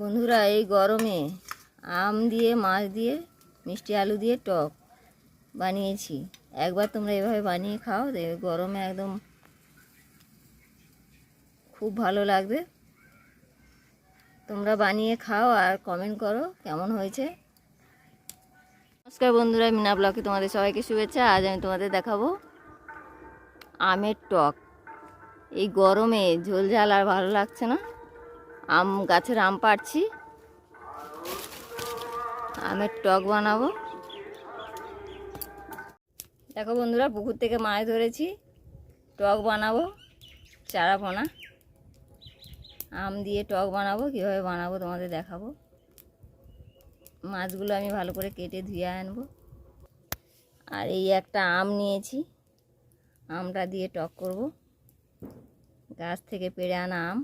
বন্ধুরা, এই গরমে আম দিয়ে, মাছ দিয়ে, মিষ্টি আলু দিয়ে টক বানিয়েছি। একবার তোমরা এভাবে বানিয়ে খাও গরমে একদম খুব ভালো লাগবে। তোমরা বানিয়ে খাও আর কমেন্ট করো কেমন হয়েছে। নমস্কার বন্ধুরা, মিনা ব্লকে তোমাদের সবাইকে শুভেচ্ছা। আজ আমি তোমাদের দেখাবো আমের টক। এই গরমে ঝোল ঝাল আর ভালো লাগছে না? আম, গাছের আম পাড়ছি। আমের টক বানাবো। দেখো বন্ধুরা, পুকুর থেকে মাছ ধরেছি। টক বানাবো চারা পোনা আম দিয়ে টক বানাবো, কীভাবে বানাবো তোমাদের দেখাবো। মাছগুলো আমি ভালো করে কেটে ধুয়ে আনব। আর এই একটা আম নিয়েছি। আমটা দিয়ে টক করব। গাছ থেকে পেড়ে আনা আম।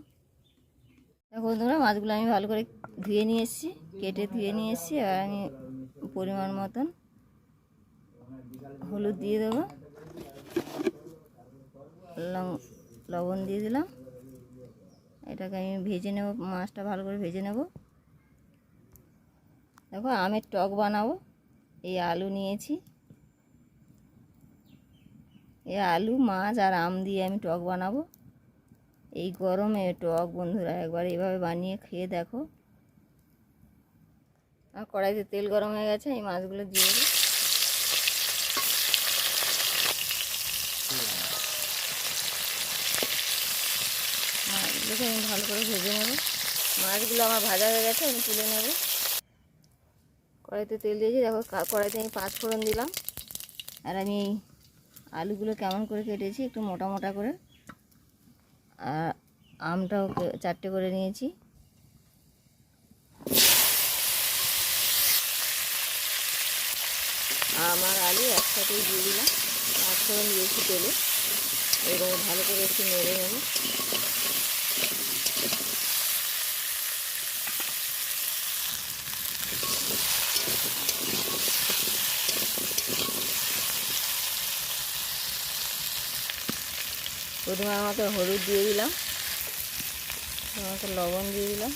দেখো বন্ধুরা, মাছগুলো আমি ভালো করে ধুয়ে নিয়ে এসেছি, কেটে ধুয়ে নিয়ে এসেছি, আর আমি পরিমাণ মতন হলুদ দিয়ে দেবো। লবণ দিয়ে দিলাম। এটাকে আমি ভেজে নেব, মাছটা ভালো করে ভেজে নেব। দেখো, আমের টক বানাবো। এই আলু নিয়েছি। এই আলু, মাছ আর আম দিয়ে আমি টক বানাবো। এই গরমে টক বন্ধুরা একবার এইভাবে বানিয়ে খেয়ে দেখো। আর কড়াইতে তেল গরম হয়ে গেছে, এই মাছগুলো দিয়ে দেবো মাছগুলোকে আমি ভালো করে ভেজে নেব। মাছগুলো আমার ভাজা হয়ে গেছে, আমি তুলে নেব। কড়াইতে তেল দিয়েছি, দেখো কড়াইতে আমি পাঁচ ফোড়ন দিলাম। আর আমি এই আলুগুলো কেমন করে কেটেছি একটু মোটা মোটা করে। আমটাও চারটে করে নিয়েছি। আমার আলু একসাথেই দিয়ে দিলাম। একসাথে দিয়েছি তেলে। এবার ভালো করে একটু নেড়ে নেব। পরিমাণ আমাকে হলুদ দিয়ে দিলাম। আমাকে লবণ দিয়ে দিলাম।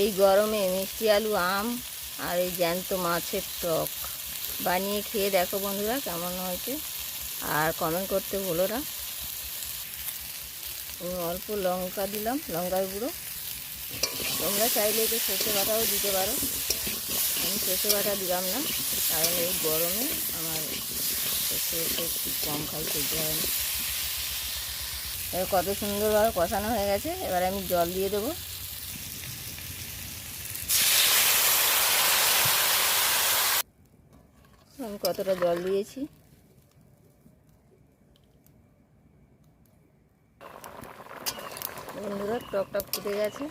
এই গরমে মিষ্টি আলু, আম আর এই জ্যান্ত মাছের টক বানিয়ে খেয়ে দেখো বন্ধুরা কেমন হয়েছে। আর কমেন্ট করতে ভুলো না। অল্প লঙ্কা দিলাম, লঙ্কার গুঁড়ো। তোমরা চাইলে একটু সর্ষে বাটাও দিতে পারো। আমি সর্ষে বাটা দিলাম না, কারণ এই গরমে আমার সর্ষে কম খাই সহ্য হয় না এবার কত সুন্দরভাবে কষানো হয়ে গেছে, এবার আমি জল দিয়ে দেবো। আমি কতটা জল দিয়েছি? বন্ধুরা, টকটা ফুটে গেছে।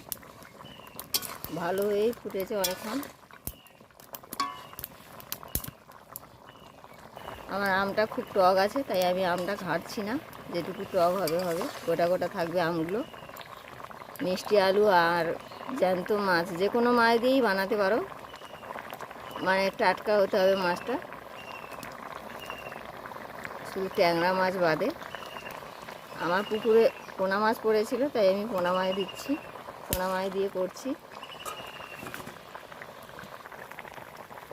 ভালো হয়েই ফুটেছে অনেকক্ষণ। আমার আমটা খুব টক আছে, তাই আমি আমটা ঘাটছি না। যেটুকু টক হবে হবে। গোটা গোটা থাকবে আমগুলো। মিষ্টি আলু আর জ্যান্ত মাছ, যে কোনো মাছ দিয়েই বানাতে পারো। মানে টাটকা হতে হবে মাছটা। শুধু ট্যাংরা মাছ বাদে। আমার পুকুরে পোনা মাছ পড়েছিল, তাই আমি পোনা মাছ দিচ্ছি। পোনা মাছ দিয়ে করছি।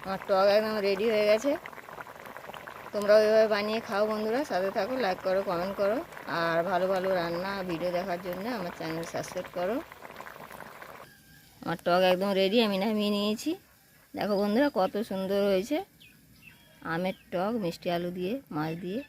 আমার টক একদম রেডি হয়ে গেছে। তোমরা ওইভাবে বানিয়ে খাও বন্ধুরা, সাথে থাকো লাইক করো কমেন্ট করো, আর ভালো ভালো রান্না ভিডিও দেখার জন্য আমার চ্যানেল সাবস্ক্রাইব করো। আমার টক একদম রেডি আমি নামিয়ে নিয়েছি। দেখো বন্ধুরা কত সুন্দর হয়েছে। আমের টক, মিষ্টি আলু দিয়ে, মাছ দিয়ে।